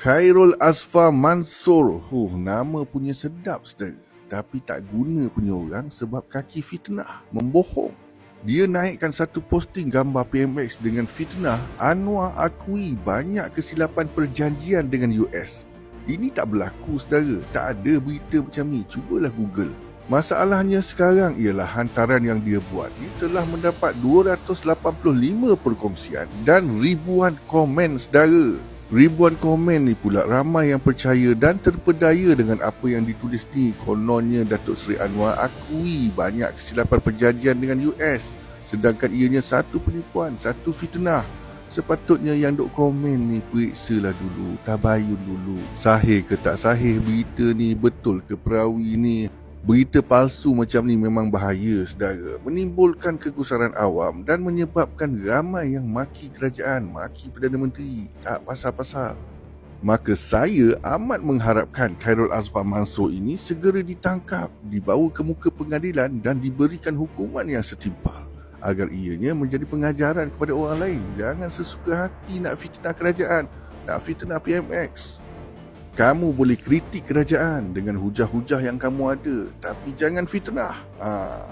Khairul Asfa Mansur. Huh, nama punya sedap saudara. Tapi tak guna punya orang sebab kaki fitnah, membohong. Dia naikkan satu posting gambar PMX dengan fitnah. Anwar akui banyak kesilapan perjanjian dengan US. Ini tak berlaku saudara. Tak ada berita macam ni. Cubalah Google. Masalahnya sekarang ialah hantaran yang dia buat. Dia telah mendapat 285 perkongsian dan ribuan komen saudara. Ribuan komen ni pula ramai yang percaya dan terpedaya dengan apa yang ditulis ni. Kononnya Datuk Seri Anwar akui banyak kesilapan perjanjian dengan US. Sedangkan ianya satu penipuan, satu fitnah. Sepatutnya yang duk komen ni periksalah dulu, tabayun dulu. Sahih ke tak sahih berita ni, betul ke perawi ni. Berita palsu macam ni memang bahaya saudara Menimbulkan kegusaran awam dan menyebabkan ramai yang maki kerajaan, maki Perdana Menteri Tak pasal-pasal Maka saya amat mengharapkan Khairul Azfar Mansur ini segera ditangkap, dibawa ke muka pengadilan dan diberikan hukuman yang setimpal agar ianya menjadi pengajaran kepada orang lain. Jangan sesuka hati nak fitnah kerajaan, nak fitnah PMX. Kamu boleh kritik kerajaan dengan hujah-hujah yang kamu ada, tapi jangan fitnah. Ha.